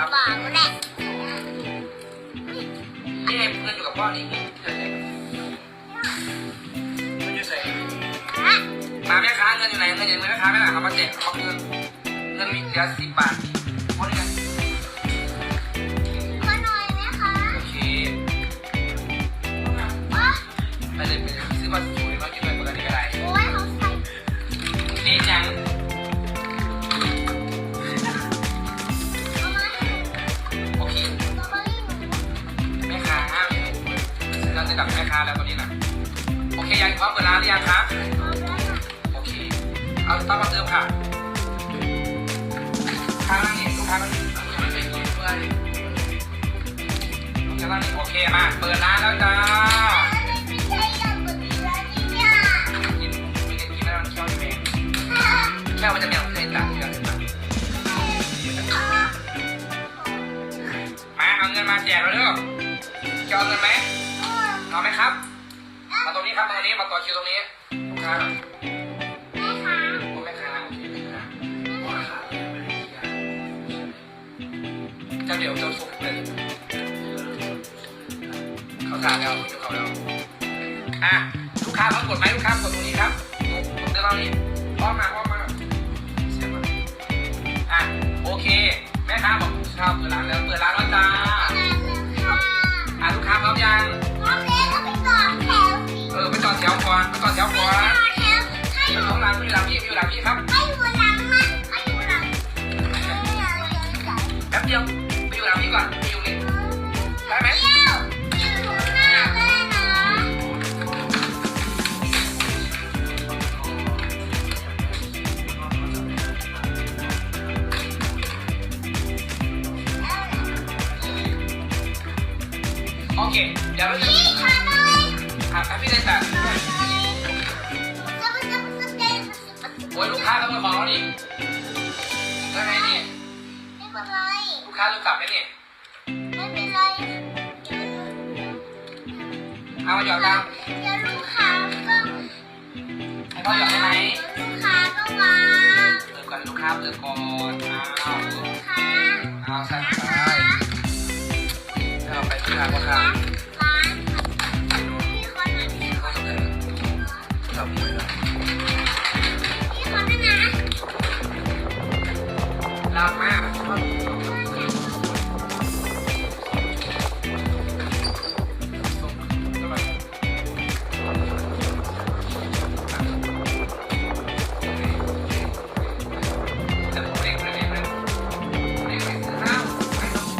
ครับบอกแหละนี่ไงเงินอยู่กับพ่อนี่เงินอยู่ไหนมาแม่ค้าเงินอยู่ไหนเงินอยู่แม่ค้าไม่ไหนครับมาแจกเขาเงินเงินมีเหลือสิบบาท ค้าแล้วตอนนี้นะโอเคยังพร้อมเปิดร้านหรือยังครับเอาแล้วนะโอเค เอาตั้งมาเติมค่ะค้านั่งนี่ลูกค้านั่งนี่ยังไม่เป็นเพื่อนลูกค้านั่งนี่โอเคมาเปิดร้านแล้วจ้าไม่ใช่อย่างแบบนี้เนี่ยนไม่ได้กินแล้วมันเคี้ยวใช่ไหมแค่มันจะมีอะไรต่างๆเยอะมาเอาเงินมาแจกเราเร็วจะเอาเงินไหม เอาไหมครับ มาตรงนี้ครับมาตรงนี้มาต่อคิวตรงนี้ลูกค้าแม่คะผมไม่ค้าโอเคไม่ค้าพ่อค้าไม่ได้เคลียร์จะเดี๋ยวจะส่งเลยเขาทานแล้วคิวเขาแล้วอะลูกค้าเขากดไหมลูกค้ากดตรงนี้ครับกดเรื่องนี้อ้อมมาอ้อ ก่อนไปต่อแถวก่อนเจ้าของร้านอยู่หลังพี่อยู่หลังพี่ครับแป๊บเดียวไปอยู่หลังพี่ก่อนไปอยู่นี่ได้ไหมโอเคเดี๋ยวเราจะอะพี่เลยแต่โอ้ยลูกค้าต้องมาขอเรานี่แล้วไงนี่ไม่เป็นไรลูกค้าลูกกลับไหมนี่ไม่เป็นไรเอามาหยอดตังเดี๋ยวลูกค้าก็ให้พ่อหยอดได้ไหมลูกค้าก็วางเติมก่อนลูกค้าเติมก่อนเอาลูกค้าเอาใส่ไปคะให้เราไปที่ร้าก็ค่ะร้า not mad.